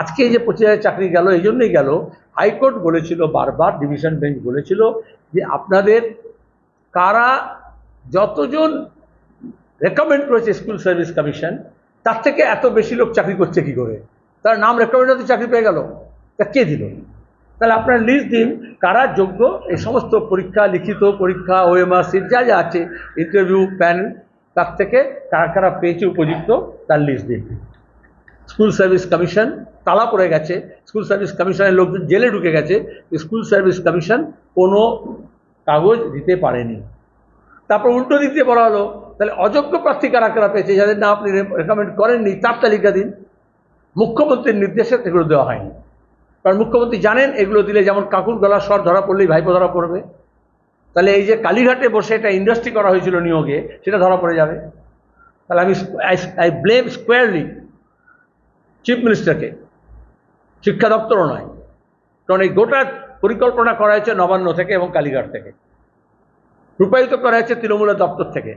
আজকে এই যে পঁচিশ হাজার চাকরি গেল, এই জন্যই গেল। হাইকোর্ট বলেছিল বারবার, ডিভিশন বেঞ্চ বলেছিল যে আপনাদের কারা যতজন রেকমেন্ড করেছে স্কুল সার্ভিস কমিশন তার থেকে এত বেশি লোক চাকরি করছে কি করে? তার নাম রেকমেন্ড হতে চাকরি পেয়ে গেল। তা কে দিল? তাহলে আপনার লিস্ট দিন, কারা যোগ্য? এই সমস্ত পরীক্ষা, লিখিত পরীক্ষা ওএমআর সিট যা যা আছে ইন্টারভিউ প্যানেল তার থেকে কারা কারা পেয়েছে উপযুক্ত, তার লিস্ট দিন। স্কুল সার্ভিস কমিশন তালা পড়ে গেছে স্কুল সার্ভিস কমিশনের লোকজন জেলে ঢুকে গেছে স্কুল সার্ভিস কমিশন কোনো কাগজ দিতে পারেনি। তারপর উল্টো দিক দিয়ে বলা হলো, তাহলে অযোগ্য প্রার্থী কারা কারা পেয়েছে যাদের না আপনি রেকমেন্ড করেননি, তার তালিকা দিন। মুখ্যমন্ত্রীর নির্দেশে এগুলো দেওয়া হয়নি। কারণ মুখ্যমন্ত্রী জানেন এগুলো দিলে যেমন কাকুর গলার স্বর ধরা পড়লেই ভাইপো ধরা পড়বে। তাহলে এই যে কালীঘাটে বসে একটা ইন্ডাস্ট্রি করা হয়েছিল নিয়োগে, সেটা ধরা পড়ে যাবে। তাহলে আমি আই ব্লেম স্কোয়ারলি চিফ মিনিস্টারকে শিক্ষা দপ্তরও নয়। কারণ এই গোটা পরিকল্পনা করা হয়েছে নবান্ন থেকে এবং কালীঘাট থেকে। রূপায়িত করা হয়েছে তৃণমূলের দপ্তর থেকে।